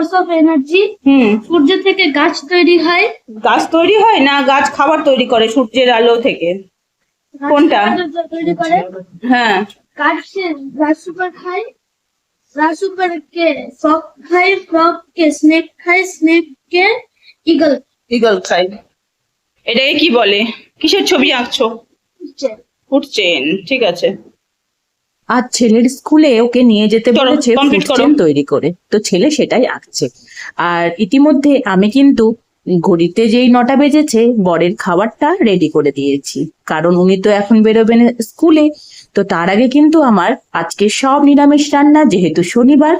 Source of energy হুম। সূর্য থেকে গাছ তৈরি হয়। গাছ তৈরি হয় না গাছ খাবার তৈরি করে সূর্যের আলো থেকে? কোনটা? তৈরি করে। হ্যাঁ। গাছ গাছ সুপার খায়। গাছ সুপার কে ফ্রক খায় ফ্রক কে স্নেক খায় স্নেক কে ইগল ইগল খাই এটাকে কি বলে? কিসের ছবি আঁকছো? উঠছেন ঠিক আছে। আর ছেলের স্কুলে ওকে নিয়ে যেতে বলেছে ফুডচেন তৈরি করে। তো ছেলে সেটাই আঁকছে। আর ইতিমধ্যে আমি কিন্তু ঘড়িতে যেই নটা বেজেছে বরের খাবারটা রেডি করে দিয়েছি। কারণ উনি তো এখন বেরোবেন স্কুলে। তো তার আগে কিন্তু আমার আজকে সব নিরামিষ রান্না যেহেতু শনিবার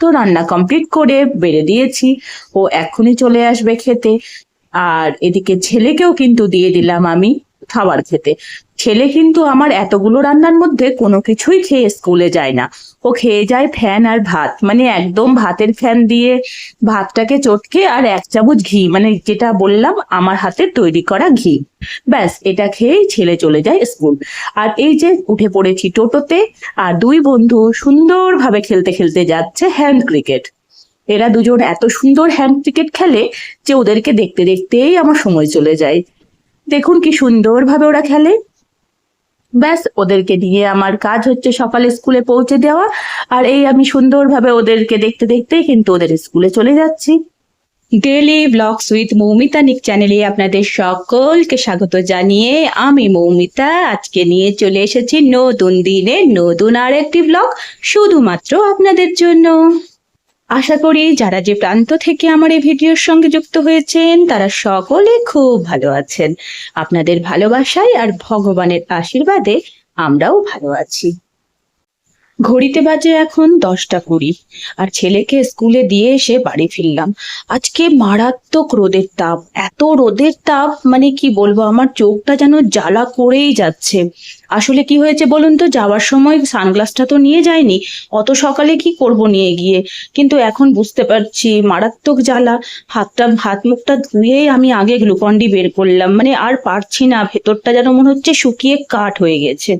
তো রান্না কমপ্লিট করে বেড়ে দিয়েছি। ও এখনই চলে আসবে খেতে। আর এদিকে ছেলেকেও কিন্তু দিয়ে দিলাম আমি। খাবার খেতে। ছেলে কিন্তু আমার এতগুলো রান্নার মধ্যে কোনো কিছুই খেয়ে স্কুলে যায় না। ও খেয়ে যায় ফ্যান আর ভাত। মানে একদম ভাতের ফ্যান দিয়ে ভাতটাকে চটকে আর এক চামচ ঘি মানে যেটা বললাম, আমার হাতে তৈরি করা ঘি। ব্যাস, এটা খেয়েই ছেলে চলে যায় স্কুল আর এই যে উঠে পড়েছি টোটোতে, আর দুই বন্ধু সুন্দরভাবে খেলতে খেলতে যাচ্ছে হ্যান্ড ক্রিকেট এরা দুজন এত সুন্দর হ্যান্ড ক্রিকেট খেলে যে ওদেরকে দেখতে দেখতেই আমার সময় চলে যায়। দেখুন কি সুন্দরভাবে ওরা খেলে। ব্যাস, ওদেরকে নিয়ে আমার কাজ হচ্ছে সকালে স্কুলে পৌঁছে দেওয়া। আর এই আমি সুন্দরভাবে ওদেরকে দেখতে দেখতেই কিন্তু ওদের স্কুলে চলে যাচ্ছি। ডেলি ব্লগস উইথ মৌমিতা নিক চ্যানেলে আপনাদের সকলকে স্বাগত জানিয়ে আমি মৌমিতা। আজকে নিয়ে চলে এসেছি নতুন দিনে নতুন আর একটি ব্লগ। শুধুমাত্র আপনাদের জন্য। আশা করি যারা যে প্রান্ত থেকে আমার এই ভিডিওর সঙ্গে যুক্ত হয়েছেন, তারা সকলে খুব ভালো আছেন। আপনাদের ভালোবাসায় আর ভগবানের আশীর্বাদে আমরাও ভালো আছি। ঘড়িতে বাজে এখন দশটা কুড়ি। আর ছেলেকে স্কুলে দিয়ে এসে বাড়ি ফিরলাম। আজকে মারাত্মক রোদের তাপ। এত রোদের তাপ মানে কি বলব, আমার চোখটা যেন জ্বালা করেই যাচ্ছে। আসলে কি হয়েছে বলুন তো, যাওয়ার সময় সানগ্লাসটা তো নিয়ে যায়নি অত সকালে কি করব নিয়ে গিয়ে? কিন্তু এখন বুঝতে পারছি, মারাত্মক জ্বালা। হাতটা, হাত মুখটা ধুয়েই আমি আগে গ্লুকন্ডি বের করলাম। মানে আর পারছি না, ভেতরটা যেন মনে হচ্ছে শুকিয়ে কাঠ হয়ে গেছে।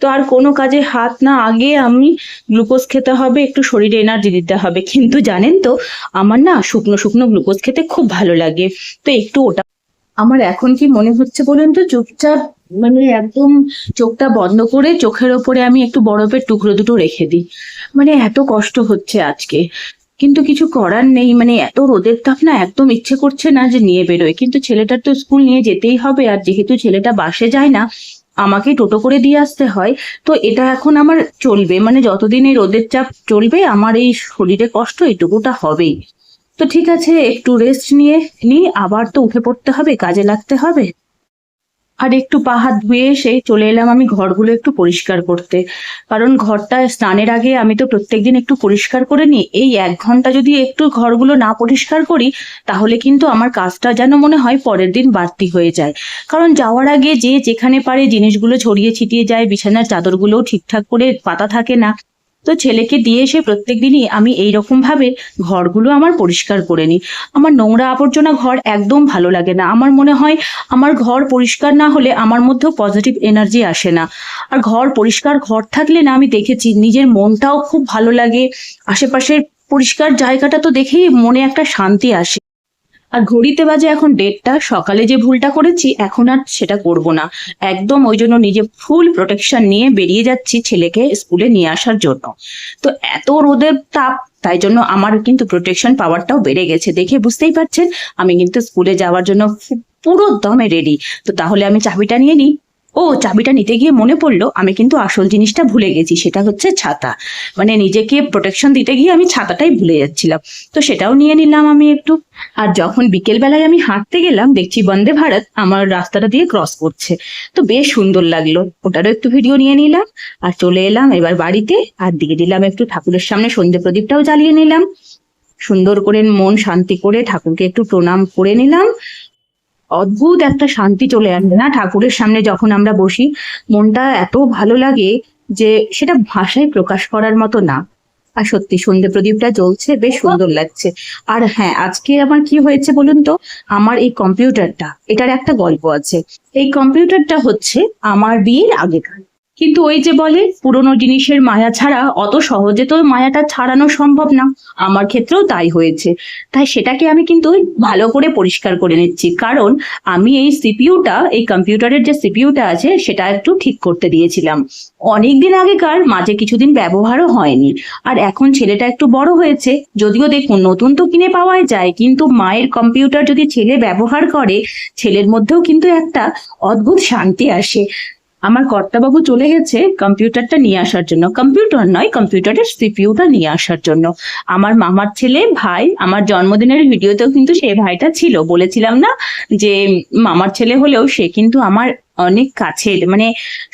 তো আর কোনো কাজে হাত না আগে আমি গ্লুকোজ খেতে হবে, একটু শরীরে এনার্জি দিতে হবে। কিন্তু জানেন তো, আমার না শুকনো শুকনো গ্লুকোজ খেতে খুব ভালো লাগে। তো একটু ওটা আমার এখন কি মনে হচ্ছে বলুন তো, চুপচাপ মানে একদম চোখটা বন্ধ করে চোখের ওপরে আমি একটু বরফের টুকরো দুটো রেখে দিই। মানে এত কষ্ট হচ্ছে আজকে। কিন্তু কিছু করার নেই মানে এত রোদের তাপ না একদম ইচ্ছে করছে না যে নিয়ে বেরোয়। কিন্তু ছেলেটার তো স্কুল নিয়ে যেতেই হবে, আর যেহেতু ছেলেটা বাসে যায় না আমাকে টোটো করে দিয়ে আসতে হয়। তো এটা এখন আমার চলবে। মানে যতদিন এই রোদের চাপ চলবে, আমার এই শরীরে কষ্ট এটুকুটা হবেই। তো ঠিক আছে, একটু রেস্ট নিয়ে নিই আবার তো উঠে পড়তে হবে, কাজে লাগতে হবে। আর একটু পা হাত ধুয়ে এসে চলে এলাম আমি ঘরগুলো একটু পরিষ্কার করতে। কারণ ঘরটা স্নানের আগে আমি তো প্রত্যেকদিন একটু পরিষ্কার করে নিই। এই এক ঘণ্টা যদি একটু ঘরগুলো না পরিষ্কার করি, তাহলে কিন্তু আমার কাজটা যেন মনে হয় পরের দিন বাড়তি হয়ে যায়। কারণ যাওয়ার আগে যে যেখানে পারে জিনিসগুলো ছড়িয়ে ছিটিয়ে যায়, বিছানার চাদরগুলোও ঠিকঠাক করে পাতা থাকে না। তো ছেলেকে দিয়ে এসে প্রত্যেক দিনই আমি এই ভাবে ঘরগুলো আমার পরিষ্কার করে নিই। আমার নোংরা আবর্জনা ঘর একদম ভালো লাগে না। আমার মনে হয় আমার ঘর পরিষ্কার না হলে আমার মধ্যেও পজিটিভ এনার্জি আসে না। আর ঘর পরিষ্কার ঘর থাকলে না আমি দেখেছি নিজের মনটাও খুব ভালো লাগে। আশেপাশের পরিষ্কার জায়গাটা তো দেখেই মনে একটা শান্তি আসে। আর ঘড়িতে বাজে এখন ডেটটা সকালে যে ভুলটা করেছি, এখন আর সেটা করব না। একদম ওই জন্য নিজে ফুল প্রোটেকশন নিয়ে বেরিয়ে যাচ্ছি ছেলেকে স্কুলে নিয়ে আসার জন্য। তো এত রোদের তাপ, তাই জন্য আমার কিন্তু প্রোটেকশন পাওয়ারটাও বেড়ে গেছে। দেখে বুঝতেই পারছেন, আমি কিন্তু স্কুলে যাওয়ার জন্য পুরো দমে রেডি তো তাহলে আমি চাবিটা নিয়ে নিই। ও, চাবিটা নিতে গিয়ে মনে পড়ল আমি কিন্তু আসল জিনিসটা ভুলে গেছি, সেটা হচ্ছে ছাতা। মানে নিজেকে প্রোটেকশন দিতে গিয়ে আমি ছাতাটাই ভুলে যাচ্ছিলাম। তো সেটাও নিয়ে নিলাম আমি একটু। আর যখন বিকেল বেলায় আমি হাঁটতে গেলাম, দেখছি বন্দে ভারত আমার রাস্তাটা দিয়ে ক্রস করছে। তো বেশ সুন্দর লাগল, ওটারও একটু ভিডিও নিয়ে নিলাম। আর চলে এলাম এবার বাড়িতে, আর দিয়ে দিলাম একটু ঠাকুরের সামনে সন্ধে প্রদীপটাও জ্বালিয়ে নিলাম। সুন্দর করে মন শান্তি করে ঠাকুরকে একটু প্রণাম করে নিলাম। অদ্ভুত একটা শান্তি চলে আসে না ঠাকুরের সামনে যখন আমরা বসি। মনটা এত ভালো লাগে যে সেটা ভাষায় প্রকাশ করার মতো না। আর সত্যি সন্ধে প্রদীপটা জ্বলছে, বেশ সুন্দর লাগছে। আর হ্যাঁ আজকে আমার কি হয়েছে বলুন তো? আমার এই কম্পিউটারটা, এটার একটা গল্প আছে। এই কম্পিউটারটা হচ্ছে আমার বিয়ের আগেকার। কিন্তু ওই যে বলে, পুরনো জিনিসের মায়া ছাড়া অত সহজে তো মায়াটা ছাড়ানো সম্ভব না। আমার ক্ষেত্রেও তাই হয়েছে। তাই সেটাকে আমি কিন্তু ভালো করে পরিষ্কার করে নিচ্ছি। কারণ আমি এই সিপিইউটা, এই কম্পিউটারের যে সিপিইউটা আছে, সেটা একটু ঠিক করতে দিয়েছিলাম। অনেক দিন আগেকার, মাঝে কিছুদিন ব্যবহারও হয়নি। আর এখন ছেলেটা একটু বড় হয়েছে, যদিও দেখুন, নতুন তো কিনে পাওয়াই যায়, কিন্তু মায়ের কম্পিউটার যদি ছেলে ব্যবহার করে, ছেলের মধ্যেও কিন্তু একটা অদ্ভুত শান্তি আসে। আমার কর্তাবাবু চলে গেছে কম্পিউটারটা নিয়ে আসার জন্য। কম্পিউটার নয়, কম্পিউটারের সিপিউটা নিয়ে আসার জন্য। আমার মামার ছেলে, ভাই, আমার জন্মদিনের ভিডিওতেও কিন্তু সে ভাইটা ছিল। বলেছিলাম না যে মামার ছেলে হলেও সে কিন্তু আমার অনেক কাছের মানে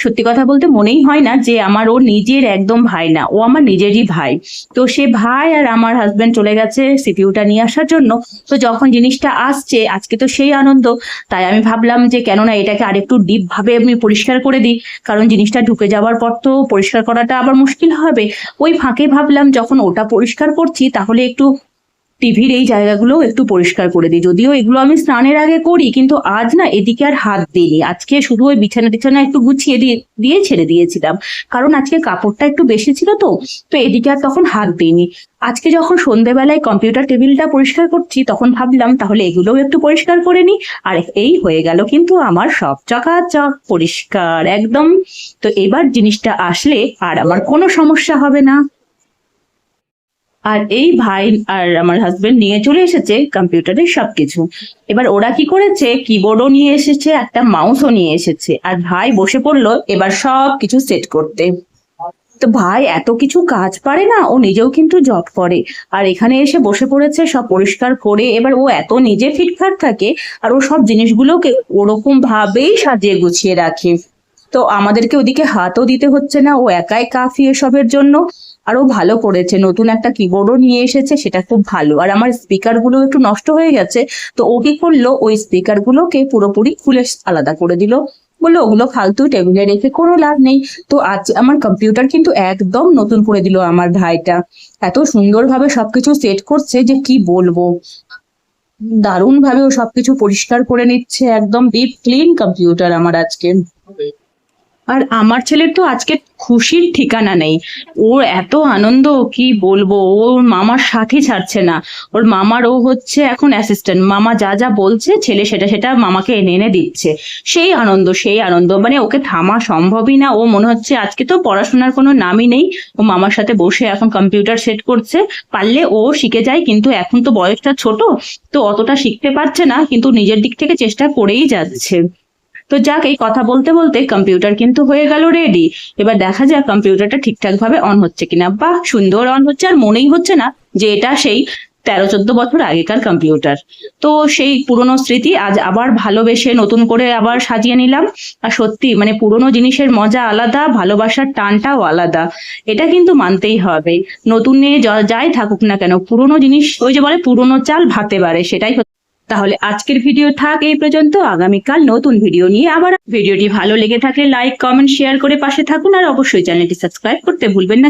সত্যি কথা বলতে মনেই হয় না যে আমার ও নিজের একদম ভাই না, ও আমার নিজেরই ভাই। তো সে ভাই আর আমার হাজব্যান্ড চলে গেছে সিপিইউটা নিয়ে আসার জন্য। তো যখন জিনিসটা আসছে, আজকে তো সেই আনন্দ। তাই আমি ভাবলাম যে কেননা এটাকে আরেকটু ডিপ ভাবে আমি পরিষ্কার করে দিই। কারণ জিনিসটা ঢুকে যাওয়ার পর তো পরিষ্কার করাটা আবার মুশকিল হবে। ওই ফাঁকে ভাবলাম যখন ওটা পরিষ্কার করছি, তাহলে একটু টিভির এই জায়গাগুলো একটু পরিষ্কার করে দিই। যদিও এগুলো আমি স্নানের আগে করি, কিন্তু আজ না এদিকে আর হাত দিইনি। আজকে শুধু ওই বিছানা টিছানা একটু গুছিয়ে দিয়ে দিয়ে ছেড়ে দিয়েছিলাম। কারণ আজকে কাপড়টা একটু বেশি ছিল তো তো এদিকে আর তখন হাত দিইনি। আজকে যখন সন্ধেবেলায় কম্পিউটার টেবিলটা পরিষ্কার করছি, তখন ভাবলাম তাহলে এগুলোও একটু পরিষ্কার করে নিই। আর এই হয়ে গেল কিন্তু আমার সব চকাচক পরিষ্কার, একদম। তো এবার জিনিসটা আসলে আর আমার কোনো সমস্যা হবে না। আর এই ভাই আর আমার হাজবেন্ড নিয়ে চলে এসেছে কম্পিউটারের সবকিছু। এবার ওরা কি করেছে? কিবোর্ডও নিয়ে এসেছে, একটা মাউসও নিয়ে এসেছে। আর ভাই বসে পড়ল এবার সব কিছু সেট করতে। তো ভাই এত কিছু কাজ পারে না, ও নিজেও কিন্তু জব করে। আর এখানে এসে বসে পড়েছে, সব পরিষ্কার করে। এবার ও এত নিজে ফিটফাট থাকে, আর ও সব জিনিসগুলোকে ওরকম ভাবেই সাজিয়ে গুছিয়ে রাখে। তো আমাদেরকে ওদিকে হাতও দিতে হচ্ছে না, ও একাই কাফি এসবের জন্য। আর ও ভালো করেছে, নতুন একটা কিবোর্ডও নিয়ে এসেছে, সেটা খুব ভালো। আর আমার স্পিকারগুলো একটু নষ্ট হয়ে গেছে, তো ও কি করল, ওই স্পিকার গুলোকে পুরোপুরি খুলে আলাদা করে দিল। বলল, ওগুলো ফালতু টেবিলে রেখে কোনো লাভ নেই। তো আজ আমার কম্পিউটার কিন্তু একদম নতুন করে দিল আমার ভাইটা। এত সুন্দরভাবে সবকিছু সেট করছে যে কি বলব। দারুণ ভাবে ও সবকিছু পরিষ্কার করে নিচ্ছে, একদম ডিপ ক্লিন কম্পিউটার আমার আজকে। আর আমার ছেলের তো আজকে খুশির ঠিকানা নেই। ওর এত আনন্দ, কি বলব? ওর মামার সাথে ছাড়ছে না। ওর মামার ও হচ্ছে এখন অ্যাসিস্ট্যান্ট মামা যা যা বলছে, ছেলে সেটা সেটা মামাকে এনে এনে দিচ্ছে। সেই আনন্দ সেই আনন্দ। মানে ওকে থামা সম্ভবই না। ও মনে হচ্ছে আজকে তো পড়াশোনার কোনো নামই নেই। ও মামার সাথে বসে এখন কম্পিউটার সেট করছে। পারলে ও শিখে যায়, কিন্তু এখন তো বয়সটা ছোট, তো অতটা শিখতে পারছে না, কিন্তু নিজের দিক থেকে চেষ্টা করেই যাচ্ছে। তো যাক, এই কথা বলতে বলতে কম্পিউটার কিন্তু হয়ে গেল রেডি এবার দেখা যাক কম্পিউটারটা ঠিকঠাক ভাবে অন হচ্ছে কিনা। বাহ, সুন্দর অন হচ্ছে আর মনেই হচ্ছে না যে এটা সেই তেরো চোদ্দ বছর আগেকার কম্পিউটার তো সেই পুরনো স্মৃতি আজ আবার ভালোবেসে নতুন করে আবার সাজিয়ে নিলাম। আর সত্যি মানে পুরনো জিনিসের মজা আলাদা, ভালোবাসার টানটাও আলাদা। এটা কিন্তু মানতেই হবে। নতুন নিয়ে যাই থাকুক না কেন, পুরনো জিনিস, ওই যে বলে পুরনো চাল ভাতে বাড়ে, সেটাই। তাহলে আজকের ভিডিও থাক এই পর্যন্ত। আগামীকাল নতুন ভিডিও নিয়ে আবার ভিডিওটি ভালো লেগে থাকলে লাইক, কমেন্ট, শেয়ার করে পাশে থাকুন আর অবশ্যই চ্যানেলটি সাবস্ক্রাইব করতে ভুলবেন না।